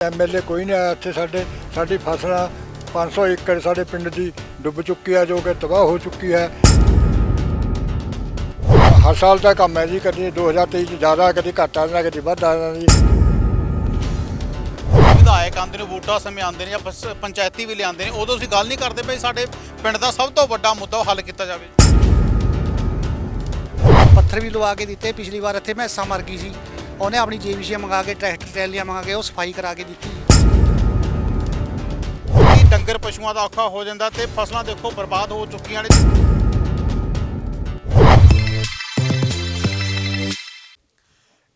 MLA ਕੋਈ ਨਹੀਂ ਆਇਆ ਇੱਥੇ ਸਾਡੇ ਸਾਡੀ ਫਸਲਾਂ 500 ਏਕੜ ਸਾਡੇ ਪਿੰਡ ਦੀ ਡੁੱਬ ਚੁੱਕੀ ਹੈ ਜੋ ਕਿ ਤਬਾਹ ਹੋ ਚੁੱਕੀ ਹੈ। ਹਰ ਸਾਲ ਦਾ ਕੰਮ ਹੈ ਜੀ ਕਦੀ 2023 ਚ ਜ਼ਿਆਦਾ ਕਦੀ ਘੱਟ ਆ ਜਾਂਦਾ ਕਦੀ ਵੱਧ ਆ ਜਾਂਦਾ ਜੀ। ਵਿਧਾਇਕ ਆਉਂਦੇ ਨੇ ਵੋਟਾਂ ਸਮੇਂ ਆਉਂਦੇ ਨੇ ਜਾਂ ਬਸ ਪੰਚਾਇਤੀ ਵੀ ਲਿਆਉਂਦੇ ਨੇ ਉਦੋਂ ਅਸੀਂ ਗੱਲ ਨਹੀਂ ਕਰਦੇ ਪਏ ਸਾਡੇ ਪਿੰਡ ਦਾ ਸਭ ਤੋਂ ਵੱਡਾ ਮੁੱਦਾ ਉਹ ਹੱਲ ਕੀਤਾ ਜਾਵੇ। ਪੱਥਰ ਵੀ ਲਵਾ ਕੇ ਦਿੱਤੇ ਪਿਛਲੀ ਵਾਰ ਇੱਥੇ ਮੈਸਾਂ ਮਰ ਗਈ ਸੀ। ਉਹਨੇ ਆਪਣੀ ਜੀਵੀਸ਼ੀ ਮੰਗਾ ਕੇ, ਟਰੈਕਟਰ ਟਰੈਲੀਆਂ ਮੰਗਾ ਕੇ ਉਹ ਸਫ਼ਾਈ ਕਰਾ ਕੇ ਦਿੱਤੀ। ਡੰਗਰ ਪਸ਼ੂਆਂ ਦਾ ਔਖਾ ਹੋ ਜਾਂਦਾ ਤੇ ਫਸਲਾਂ ਦੇਖੋ ਬਰਬਾਦ ਹੋ ਚੁੱਕੀਆਂ ਨੇ।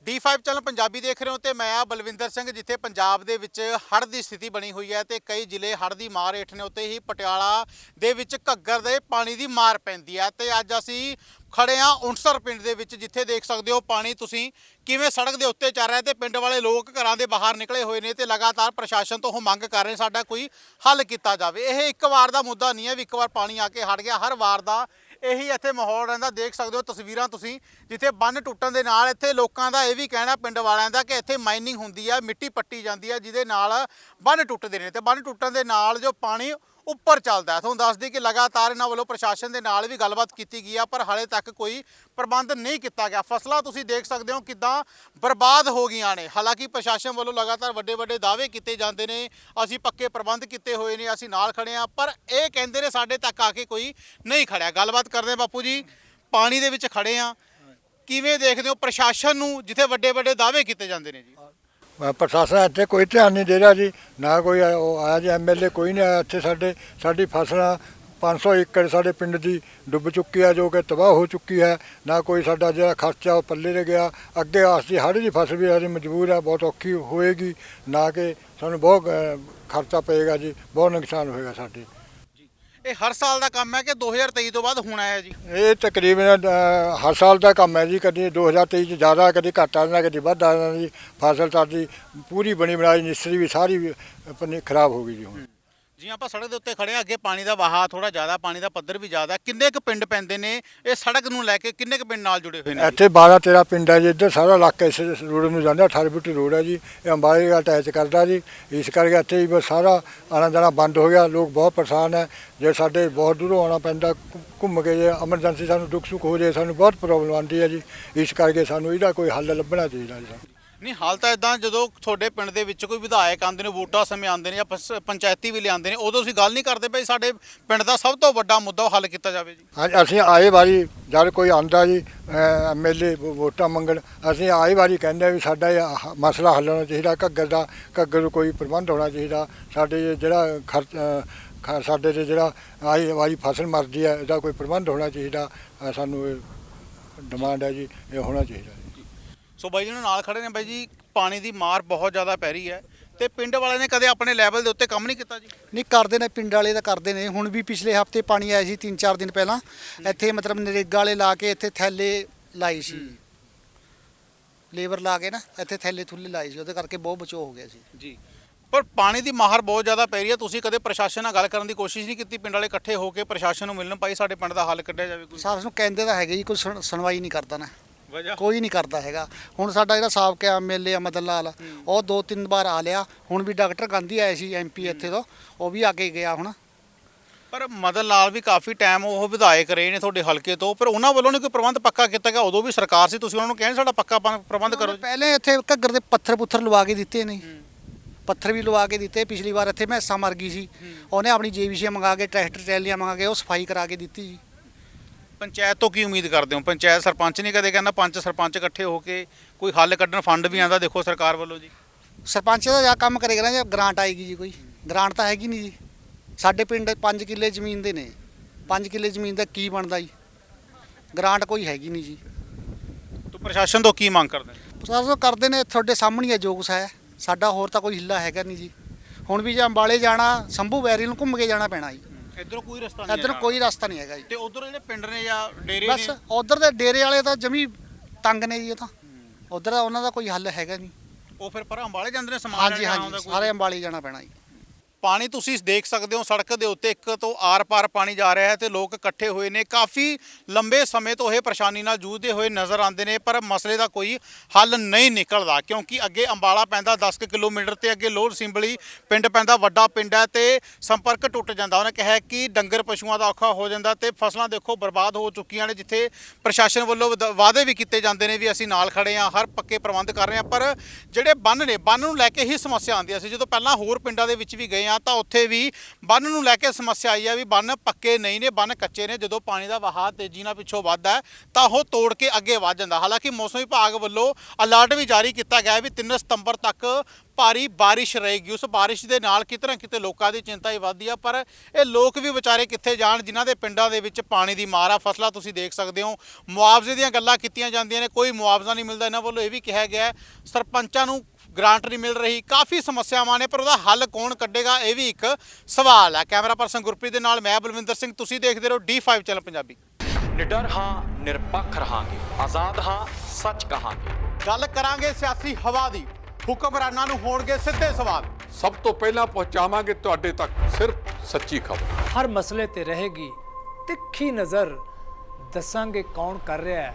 D5 ਚੈਨਲ ਪੰਜਾਬੀ ਦੇਖ ਰਹੇ ਹੋ ਤੇ ਮੈਂ ਆ ਬਲਵਿੰਦਰ ਸਿੰਘ, ਜਿੱਥੇ ਪੰਜਾਬ ਦੇ ਵਿੱਚ ਹੜ੍ਹ ਦੀ ਸਥਿਤੀ ਬਣੀ ਹੋਈ ਹੈ ਤੇ ਕਈ ਜ਼ਿਲ੍ਹੇ ਹੜ੍ਹ ਦੀ ਮਾਰ ਹੇਠ ਨੇ ਉੱਤੇ ਹੀ ਪਟਿਆਲਾ ਦੇ ਵਿੱਚ ਘੱਗਰ ਦੇ ਪਾਣੀ ਦੀ ਮਾਰ ਪੈਂਦੀ ਹੈ ਤੇ ਅੱਜ ਅਸੀਂ ਖੜੇ ਆ ਉਣਸਰ ਪਿੰਡ ਦੇ ਵਿੱਚ, ਜਿੱਥੇ ਦੇਖ ਸਕਦੇ ਹੋ ਪਾਣੀ ਤੁਸੀਂ ਕਿਵੇਂ ਸੜਕ ਦੇ ਉੱਤੇ ਚੱਲ ਰਿਹਾ ਤੇ ਪਿੰਡ ਵਾਲੇ ਲੋਕ ਘਰਾਂ ਦੇ ਬਾਹਰ ਨਿਕਲੇ ਹੋਏ ਨੇ ਤੇ ਲਗਾਤਾਰ ਪ੍ਰਸ਼ਾਸਨ ਤੋਂ ਉਹ ਮੰਗ ਕਰ ਰਹੇ ਸਾਡਾ ਕੋਈ ਹੱਲ ਕੀਤਾ ਜਾਵੇ। ਇਹ ਇੱਕ ਵਾਰ ਦਾ ਮੁੱਦਾ ਨਹੀਂ ਹੈ ਵੀ ਇੱਕ ਵਾਰ ਪਾਣੀ ਆ ਕੇ ਹਟ ਗਿਆ, ਹਰ ਵਾਰ ਦਾ ਇਹੀ ਇੱਥੇ ਮਾਹੌਲ ਰਹਿੰਦਾ, ਦੇਖ ਸਕਦੇ ਹੋ ਤਸਵੀਰਾਂ ਤੁਸੀਂ, ਜਿੱਥੇ ਬੰਨ ਟੁੱਟਣ ਦੇ ਨਾਲ ਇੱਥੇ ਲੋਕਾਂ ਦਾ ਇਹ ਵੀ ਕਹਿਣਾ ਪਿੰਡ ਵਾਲਿਆਂ ਦਾ ਕਿ ਇੱਥੇ ਮਾਈਨਿੰਗ ਹੁੰਦੀ ਹੈ ਮਿੱਟੀ ਪੱਟੀ ਜਾਂਦੀ ਹੈ ਜਿਹਦੇ ਨਾਲ ਬੰਨ ਟੁੱਟਦੇ ਨੇ ਤੇ ਬੰਨ ਟੁੱਟਣ ਦੇ ਨਾਲ ਜੋ ਪਾਣੀ ਉੱਪਰ ਚੱਲਦਾ ਹੈ। ਤੁਹਾਨੂੰ ਦੱਸ ਦਈਏ ਕਿ ਲਗਾਤਾਰ ਇਹਨਾਂ ਵੱਲੋਂ ਪ੍ਰਸ਼ਾਸਨ ਦੇ ਨਾਲ ਵੀ ਗੱਲਬਾਤ ਕੀਤੀ ਗਈ ਆ, ਪਰ ਹਾਲੇ ਤੱਕ ਕੋਈ ਪ੍ਰਬੰਧ ਨਹੀਂ ਕੀਤਾ ਗਿਆ। ਫਸਲਾਂ ਤੁਸੀਂ ਦੇਖ ਸਕਦੇ ਹੋ ਕਿਦਾਂ ਬਰਬਾਦ ਹੋ ਗਈਆਂ ਨੇ। ਹਾਲਾਂਕਿ ਪ੍ਰਸ਼ਾਸਨ ਵੱਲੋਂ ਲਗਾਤਾਰ ਵੱਡੇ ਵੱਡੇ ਦਾਅਵੇ ਕੀਤੇ ਜਾਂਦੇ ਨੇ। ਅਸੀਂ ਪੱਕੇ ਪ੍ਰਬੰਧ ਕੀਤੇ ਹੋਏ ਨੇ, ਅਸੀਂ ਨਾਲ ਖੜੇ ਆ ਪਰ ਇਹ ਕਹਿੰਦੇ ਨੇ ਸਾਡੇ ਤੱਕ ਆ ਕੇ ਕੋਈ ਨਹੀਂ ਖੜਿਆ। ਗੱਲਬਾਤ ਕਰਦੇ ਹਾਂ ਬਾਪੂ ਜੀ, ਪਾਣੀ ਦੇ ਵਿੱਚ ਖੜੇ ਆ ਕਿਵੇਂ ਦੇਖਦੇ ਹੋ ਪ੍ਰਸ਼ਾਸਨ ਨੂੰ, ਜਿੱਥੇ ਵੱਡੇ ਵੱਡੇ ਦਾਅਵੇ ਕੀਤੇ ਜਾਂਦੇ ਨੇ ਜੀ? ਪ੍ਰਸ਼ਾਸਨ ਇੱਥੇ ਕੋਈ ਧਿਆਨ ਨਹੀਂ ਦੇ ਰਿਹਾ ਜੀ ਨਾ ਕੋਈ ਆਇਆ- ਉਹ ਆਇਆ ਜੀ ਐਮਐਲਏ ਕੋਈ ਨਹੀਂ ਆਇਆ ਇੱਥੇ ਸਾਡੇ ਸਾਡੀ ਫਸਲਾਂ 500 ਏਕੜ ਸਾਡੇ ਪਿੰਡ ਦੀ ਡੁੱਬ ਚੁੱਕੀ ਹੈ ਜੋ ਕਿ ਤਬਾਹ ਹੋ ਚੁੱਕੀ ਹੈ ਨਾ ਕੋਈ ਸਾਡਾ ਜਿਹੜਾ ਖਰਚਾ ਉਹ ਪੱਲੇ 'ਤੇ ਗਿਆ ਅੱਗੇ ਆਸਦੀ ਹੜ੍ਹ ਦੀ ਫਸਲ ਵੀ ਅਸੀਂ ਮਜਬੂਰ ਹੈ ਬਹੁਤ ਔਖੀ ਹੋਏਗੀ ਨਾ ਕਿ ਸਾਨੂੰ ਬਹੁਤ ਅ, ਖਰਚਾ ਪਏਗਾ ਜੀ ਬਹੁਤ ਨੁਕਸਾਨ ਹੋਏਗਾ ਸਾਡੇ। ਇਹ ਹਰ ਸਾਲ ਦਾ ਕੰਮ ਹੈ ਕਿ 2023 ਤੋਂ ਬਾਅਦ ਹੋਣਾ ਹੈ ਜੀ? ਇਹ ਤਕਰੀਬਨ ਅ, ਹਰ ਸਾਲ ਦਾ ਕੰਮ ਹੈ ਜੀ ਕਦੀ 2023 ਚ ਜ਼ਿਆਦਾ ਕਦੀ ਘੱਟ ਆ ਜਾਂਦਾ ਕਦੀ ਵੱਧ ਆ ਜਾਂਦਾ ਜੀ ਫਸਲ ਸਾਡੀ ਪੂਰੀ ਬਣੀ ਬਣਾਈ ਨਿਸਰੀ ਵੀ ਸਾਰੀ ਵੀ ਆਪਣੀ ਖਰਾਬ ਹੋ ਗਈ ਜੀ ਹੁਣ। ਜੀ ਆਪਾਂ ਸੜਕ ਦੇ ਉੱਤੇ ਖੜੇ ਆ ਅੱਗੇ ਪਾਣੀ ਦਾ ਵਹਾਅ ਥੋੜਾ ਜ਼ਿਆਦਾ ਪਾਣੀ ਦਾ, ਪੱਧਰ ਵੀ ਜ਼ਿਆਦਾ। ਕਿੰਨੇ ਕੁ ਪਿੰਡ ਪੈਂਦੇ ਨੇ? ਇਹ ਸੜਕ ਨੂੰ ਲੈ ਕੇ ਕਿੰਨੇ ਕੁ ਪਿੰਡ ਨਾਲ ਜੁੜੇ ਹੋਏ ਨੇ? ਇੱਥੇ 12 13 ਪਿੰਡ ਹੈ ਜੀ, ਇੱਧਰ ਸਾਰਾ ਇਲਾਕਾ ਇਸ ਰੋਡ ਨੂੰ ਜਾਂਦਾ 18 ਫੁੱਟ ਰੋਡ ਹੈ ਜੀ। ਇਹ ਅੰਬਾਲੇ ਦਾ ਅਟੈਚ ਕਰਦਾ ਜੀ। ਇਸ ਕਰਕੇ ਇੱਥੇ ਹੀ ਬਸ ਸਾਰਾ ਆਣਾ ਜਾਣਾ ਬੰਦ ਹੋ ਗਿਆ। ਲੋਕ ਬਹੁਤ ਪਰੇਸ਼ਾਨ ਹੈ ਜੇ ਸਾਡੇ ਬਹੁਤ ਦੂਰੋਂ ਆਉਣਾ ਪੈਂਦਾ ਘੁੰਮ ਕੇ ਜੇ ਐਮਰਜੈਂਸੀ ਸਾਨੂੰ ਦੁੱਖ ਸੁੱਖ ਹੋ ਜੇ, ਸਾਨੂੰ ਬਹੁਤ ਪ੍ਰੋਬਲਮ ਆਉਂਦੀ ਹੈ ਜੀ। ਇਸ ਕਰਕੇ ਸਾਨੂੰ ਇਹਦਾ ਕੋਈ ਹੱਲ ਲੱਭਣਾ ਚਾਹੀਦਾ ਜੀ ਨਹੀਂ ਹਾਲ ਤਾਂ ਇਦਾਂ ਜਦੋਂ ਤੁਹਾਡੇ ਪਿੰਡ ਦੇ ਵਿੱਚ ਕੋਈ ਵਿਧਾਇਕ ਆਉਂਦੇ ਨੇ ਵੋਟਾਂ ਸਮੇਂ ਆਉਂਦੇ ਨੇ ਜਾਂ ਪਸ- ਪੰਚਾਇਤੀ ਵੀ ਲਿਆਉਂਦੇ ਨੇ ਉਦੋਂ ਅਸੀਂ ਗੱਲ ਨਹੀਂ ਕਰਦੇ ਭਾਈ ਸਾਡੇ ਪਿੰਡ ਦਾ ਸਭ ਤੋਂ ਵੱਡਾ ਮੁੱਦਾ ਉਹ ਹੱਲ ਕੀਤਾ ਜਾਵੇ ਜੀ? ਹਾਂ ਅਸੀਂ ਆਏ ਵਾਰੀ ਜਦ ਕੋਈ ਆਂਦਾ ਜੀ ਐਮਐਲਏ ਵੋਟਾਂ ਮੰਗਣ ਅਸੀਂ ਆਏ ਵਾਰੀ ਕਹਿੰਦੇ ਵੀ ਸਾਡਾ ਇਹ ਹ- ਮਸਲਾ ਹੱਲ ਹੋਣਾ ਚਾਹੀਦਾ ਘੱਗਰ ਦਾ ਘੱਗਰ ਨੂੰ ਕੋਈ ਪ੍ਰਬੰਧ ਹੋਣਾ ਚਾਹੀਦਾ ਸਾਡੇ ਜਿਹੜਾ ਖਰਚ ਅ, ਖ- ਸਾਡੇ ਤੇ ਜਿਹੜਾ ਆਏ ਵਾਰੀ ਫਸਲ ਮਰਦੀ ਹੈ ਇਹਦਾ ਕੋਈ ਪ੍ਰਬੰਧ ਹੋਣਾ ਚਾਹੀਦਾ ਅ, ਸਾਨੂੰ ਇਹ ਡਿਮਾਂਡ ਹੈ ਜੀ ਇਹ ਹੋਣਾ ਚਾਹੀਦਾ ਜੀ। ਸੋ ਬਾਈ ਜੀ ਨੂੰ ਨਾਲ ਖੜੇ ਨੇ ਬਾਈ ਜੀ ਪਾਣੀ ਦੀ ਮਾਰ ਬਹੁਤ ਜ਼ਿਆਦਾ ਪੈ ਰਹੀ ਹੈ ਤੇ ਪਿੰਡ ਵਾਲਿਆਂ ਨੇ ਕਦੇ ਆਪਣੇ ਲੈਵਲ ਦੇ ਉੱਤੇ ਕੰਮ ਨਹੀਂ ਕੀਤਾ ਜੀ? ਨਹੀਂ ਕਰਦੇ ਨੇ ਪਿੰਡ ਵਾਲੇ ਤਾਂ ਕਰਦੇ ਨੇ। ਹੁਣ ਵੀ ਪਿਛਲੇ ਹਫ਼ਤੇ ਪਾਣੀ ਆਇਆ ਸੀ 3-4 ਦਿਨ ਪਹਿਲਾਂ। ਇੱਥੇ ਮਤਲਬ ਨਰੇਗਾ ਵਾਲੇ ਲਾ ਕੇ ਇੱਥੇ ਥੈਲੇ ਲਾਈ ਸੀ। ਲੇਬਰ ਲਾ ਕੇ ਨਾ ਇੱਥੇ ਥੈਲੇ ਥੁੱਲੇ ਲਾਏ ਸੀ ਉਹਦੇ ਕਰਕੇ ਬਹੁਤ ਬਚੋ ਹੋ ਗਿਆ ਸੀ। ਜੀ। ਪਰ ਪਾਣੀ ਦੀ ਮਾਰ ਬਹੁਤ ਜ਼ਿਆਦਾ ਪੈ ਰਹੀ ਹੈ। ਤੁਸੀਂ ਕਦੇ ਪ੍ਰਸ਼ਾਸਨ ਨਾਲ ਗੱਲ ਕਰਨ ਦੀ ਕੋਸ਼ਿਸ਼ ਨਹੀਂ ਕੀਤੀ? ਪਿੰਡ ਵਾਲੇ ਇਕੱਠੇ ਹੋ ਕੇ ਪ੍ਰਸ਼ਾਸਨ ਨੂੰ ਮਿਲਣ ਪਾਈ ਸਾਡੇ ਪਿੰਡ ਦਾ ਹੱਲ ਕੱਢਿਆ ਜਾਵੇ ਕੋਈ? ਸਾਰਿਆਂ ਨੂੰ ਕਹਿੰਦੇ ਤਾਂ ਹੈਗੇ ਜੀ ਕੋਈ ਸੁਣ- ਸੁਣਵਾਈ ਨਹੀਂ ਕਰਦਾ ਨਾ। ਵਜ੍ਹਾ। ਕੋਈ ਨਹੀਂ ਕਰਦਾ ਹੈਗਾ। ਹੁਣ ਸਾਡਾ ਜਿਹੜਾ ਸਾਬਕਾ ਐਮਐਲਏ ਆ ਮਦਨ ਲਾਲ ਉਹ ਦੋ ਤਿੰਨ ਵਾਰ ਆ ਲਿਆ। ਹੁਣ ਵੀ ਡਾਕਟਰ ਗਾਂਧੀ ਆਏ ਸੀ ਐਮਪੀ ਇੱਥੇ ਤੋਂ ਉਹ ਵੀ ਆ ਕੇ ਗਿਆ ਹੁਣ। ਪਰ ਮਦਨ ਲਾਲ ਵੀ ਕਾਫੀ ਟਾਈਮ ਉਹ ਵਿਧਾਇਕ ਰਹੇ ਨੇ ਤੁਹਾਡੇ ਹਲਕੇ ਤੋਂ। ਪਰ ਉਹਨਾਂ ਵੱਲੋਂ ਨਹੀਂ ਕੋਈ ਪ੍ਰਬੰਧ ਪੱਕਾ ਕੀਤਾ ਗਿਆ? ਉਦੋਂ ਵੀ ਸਰਕਾਰ ਸੀ ਤੁਸੀਂ ਉਹਨਾਂ ਨੂੰ ਕਹਿੰਦੇ ਸਾਡਾ ਪੱਕਾ ਪ੍ਰਬੰਧ ਕਰੋ। ਪਹਿਲੇ ਇੱਥੇ ਘੱਗਰ ਦੇ ਪੱਥਰ ਪੁੱਥਰ ਲਵਾ ਕੇ ਦਿੱਤੇ ਨੇ। ਪੱਥਰ ਵੀ ਲਵਾ ਕੇ ਦਿੱਤੇ। ਪਿਛਲੀ ਵਾਰ ਇੱਥੇ ਮੈਸਾਂ ਮਰ ਗਈ ਸੀ। ਉਹਨੇ ਆਪਣੀ ਜੀਵੀਸ਼ੀ ਮੰਗਾ ਕੇ ਟਰੈਕਟਰ ਟਰੈਲੀਆਂ ਮੰਗਾ ਕੇ ਉਹ ਸਫ਼ਾਈ ਕਰਾ ਕੇ ਦਿੱਤੀ ਜੀ। ਪੰਚਾਇਤ ਤੋਂ ਕੀ ਉਮੀਦ ਕਰਦੇ ਹੋ? ਪੰਚਾਇਤ ਸਰਪੰਚ ਨਹੀਂ ਕਦੇ ਕਹਿੰਦਾ ਪੰਜ ਸਰਪੰਚ ਇਕੱਠੇ ਹੋ ਕੇ ਕੋਈ ਹੱਲ ਕੱਢਣ ਫੰਡ ਵੀ ਆਂਦਾ ਦੇਖੋ ਸਰਕਾਰ ਵੱਲੋਂ ਜੀ। ਸਰਪੰਚ ਦਾ ਜਾ ਕੰਮ ਕਰੇਗਾ ਨਾ ਜੇ ਗ੍ਰਾਂਟ ਆਏਗੀ ਜੀ ਕੋਈ। ਗ੍ਰਾਂਟ ਤਾਂ ਹੈਗੀ ਨਹੀਂ ਜੀ। ਸਾਡੇ ਪਿੰਡ 5 ਕਿੱਲੇ ਜ਼ਮੀਨ ਦੇ ਨੇ। 5 ਕਿੱਲੇ ਜ਼ਮੀਨ ਦਾ ਕੀ ਬਣਦਾ ਜੀ? ਗ੍ਰਾਂਟ ਕੋਈ ਹੈਗੀ ਨਹੀਂ ਜੀ। ਤੂੰ ਪ੍ਰਸ਼ਾਸਨ ਤੋਂ ਕੀ ਮੰਗ ਕਰਦੇ ਪ੍ਰਸ਼ਾਸਨ ਕਰਦੇ ਨੇ ਤੁਹਾਡੇ ਸਾਹਮਣੇ ਹੀ ਜੋ ਕੁਛ ਹੈ। ਸਾਡਾ ਹੋਰ ਤਾਂ ਕੋਈ ਹਿੱਲਾ ਹੈਗਾ ਨਹੀਂ ਜੀ। ਹੁਣ ਵੀ ਜੇ ਅੰਬਾਲੇ ਜਾਣਾ ਸੰਭੂ ਵੈਰੀ ਨੂੰ ਘੁੰਮ ਕੇ ਜਾਣਾ ਪੈਣਾ ਜੀ। ਇਧਰੋਂ ਕੋਈ ਰਸਤਾ ਇੱਧਰ ਕੋਈ ਰਸਤਾ ਨਹੀਂ ਹੈਗਾ ਜੀ। ਤੇ ਉਧਰ ਜਿਹੜੇ ਪਿੰਡ ਨੇ ਜਾਂ ਡੇਰੇ ਬਸ ਨੇ? ਉਧਰ ਦੇ ਡੇਰੇ ਵਾਲੇ ਤਾਂ ਜਮੀ ਤੰਗ ਨੇ ਜੀ ਉਹ ਤਾਂ। ਉਧਰ ਉਹਨਾਂ ਦਾ ਕੋਈ ਹੱਲ ਹੈਗਾ ਨਹੀਂ। ਉਹ ਫਿਰ ਪਰ ਅੰਬਾਲੇ ਜਾਂਦੇ ਨੇ ਸਮਾਨ ਹਾਂਜੀ ਲੈਣ ਆਉਂਦਾ ਹਾਂਜੀ ਕੋਈ। ਸਾਰੇ ਅੰਬਾਲੇ ਜਾਣਾ ਪੈਣਾ ਜੀ। ਪਾਣੀ ਤੁਸੀਂ ਦੇਖ ਸਕਦੇ ਹੋ ਸੜਕ ਦੇ ਉੱਤੇ ਇੱਕ ਤੋਂ ਆਰ-ਪਾਰ ਪਾਣੀ ਜਾ ਰਿਹਾ ਹੈ ਤੇ ਲੋਕ ਇਕੱਠੇ ਹੋਏ ਨੇ। ਕਾਫੀ ਲੰਬੇ ਸਮੇਂ ਤੋਂ ਇਹ ਪਰੇਸ਼ਾਨੀ ਨਾਲ ਜੂਝਦੇ ਹੋਏ ਨਜ਼ਰ ਆਉਂਦੇ ਨੇ, ਪਰ ਮਸਲੇ ਦਾ ਕੋਈ ਹੱਲ ਨਹੀਂ ਨਿਕਲਦਾ ਕਿਉਂਕਿ ਅੱਗੇ ਅੰਬਾਲਾ ਪੈਂਦਾ 10 ਕੁ ਕਿਲੋਮੀਟਰ ਤੇ, ਅੱਗੇ ਲੋਰ ਸਿੰਬਲੀ ਪਿੰਡ ਪੈਂਦਾ, ਵੱਡਾ ਪਿੰਡ ਹੈ ਤੇ ਸੰਪਰਕ ਟੁੱਟ ਜਾਂਦਾ। ਉਹਨੇ ਕਿਹਾ ਕਿ ਡੰਗਰ ਪਸ਼ੂਆਂ ਦਾ ਔਖਾ ਹੋ ਜਾਂਦਾ ਤੇ ਫਸਲਾਂ ਦੇਖੋ ਬਰਬਾਦ ਹੋ ਚੁੱਕੀਆਂ ਨੇ, ਜਿੱਥੇ ਪ੍ਰਸ਼ਾਸਨ ਵੱਲੋਂ ਵਾਅਦੇ ਵੀ ਕੀਤੇ ਜਾਂਦੇ ਨੇ ਵੀ ਅਸੀਂ ਨਾਲ ਖੜੇ ਹਾਂ, ਹਰ ਪੱਕੇ ਪ੍ਰਬੰਧ ਕਰ ਰਹੇ ਹਾਂ। ਪਰ ਜਿਹੜੇ ਬੰਨ ਨੇ, ਬੰਨ ਨੂੰ ਲੈ ਕੇ ਹੀ ਸਮੱਸਿਆ ਆਉਂਦੀ ਸੀ ਜਦੋਂ ਪਹਿਲਾਂ ਹੋਰ ਪਿੰਡਾਂ ਦੇ ਵਿੱਚ ਵੀ ਗਏ ਆ ਤਾਂ ਉੱਥੇ ਵੀ ਬੰਨ ਨੂੰ ਲੈ ਕੇ ਸਮੱਸਿਆ ਆਈ ਆ ਵੀ ਬੰਨ ਪੱਕੇ ਨਹੀਂ ਨੇ, ਬੰਨ ਕੱਚੇ ਨੇ, ਜਦੋਂ ਪਾਣੀ ਦਾ ਵਹਾਅ ਤੇਜ਼ੀ ਨਾਲ ਪਿੱਛੋਂ ਵੱਧਦਾ ਤਾਂ ਉਹ ਤੋੜ ਕੇ ਅੱਗੇ ਵੱਧ ਜਾਂਦਾ। ਹਾਲਾਂਕਿ ਮੌਸਮ ਵਿਭਾਗ ਵੱਲੋਂ ਅਲਰਟ ਵੀ ਜਾਰੀ ਕੀਤਾ ਗਿਆ ਵੀ 3 ਸਤੰਬਰ ਤੱਕ ਭਾਰੀ ਬਾਰਿਸ਼ ਰਹੇਗੀ। ਉਸ ਬਾਰਿਸ਼ ਦੇ ਨਾਲ ਕਿਤੇ ਨਾ ਕਿਤੇ ਲੋਕਾਂ ਦੀ ਚਿੰਤਾ ਹੀ ਵੱਧਦੀ ਆ, ਪਰ ਇਹ ਲੋਕ ਵੀ ਵਿਚਾਰੇ ਕਿੱਥੇ ਜਾਣ, ਜਿਨ੍ਹਾਂ ਦੇ ਪਿੰਡਾਂ ਦੇ ਵਿੱਚ ਪਾਣੀ ਦੀ ਮਾਰ ਆ। ਫਸਲਾਂ ਤੁਸੀਂ ਦੇਖ ਸਕਦੇ ਹੋ, ਮੁਆਵਜ਼ੇ ਦੀਆਂ ਗੱਲਾਂ ਕੀਤੀਆਂ ਜਾਂਦੀਆਂ ਨੇ, ਕੋਈ ਮੁਆਵਜ਼ਾ ਨਹੀਂ ਮਿਲਦਾ। ਇਹਨਾਂ ਵੱਲੋਂ ਇਹ ਵੀ ਕਿਹਾ ਗਿਆ ਸਰਪੰਚਾਂ ਨੂੰ ਗ੍ਰਾਂਟ ਨਹੀਂ ਮਿਲ ਰਹੀ ਕਾਫੀ ਸਮੱਸਿਆਵਾਂ ਨੇ ਪਰ ਉਹਦਾ ਹੱਲ ਕੌਣ ਕੱਢੇਗਾ ਇਹ ਵੀ ਇੱਕ ਸਵਾਲ ਹੈ ਕੈਮਰਾ ਪਰਸਨ ਗੁਰਪ੍ਰੀਤ ਦੇ ਨਾਲ ਮੈਂ ਬਲਵਿੰਦਰ ਸਿੰਘ ਤੁਸੀਂ ਦੇਖਦੇ ਰਹੋ D5 ਚੈਨਲ ਪੰਜਾਬੀ। ਨਿਡਰ ਹਾਂ ਨਿਰਪੱਖ ਰਹਾਂਗੇ ਆਜ਼ਾਦ ਹਾਂ ਸੱਚ ਕਹਾਂਗੇ। ਗੱਲ ਕਰਾਂਗੇ ਸਿਆਸੀ ਹਵਾ ਦੀ ਹੁਕਮਰਾਨਾਂ ਨੂੰ ਹੋਣਗੇ ਸਿੱਧੇ ਸਵਾਲ। ਸਭ ਤੋਂ ਪਹਿਲਾਂ ਪਹੁੰਚਾਵਾਂਗੇ ਤੁਹਾਡੇ ਤੱਕ ਸਿਰਫ ਸੱਚੀ ਖਬਰ। ਹਰ ਮਸਲੇ ਤੇ ਰਹੇਗੀ ਤਿੱਖੀ ਨਜ਼ਰ ਦੱਸਾਂਗੇ ਕੌਣ ਕਰ ਰਿਹਾ ਹੈ।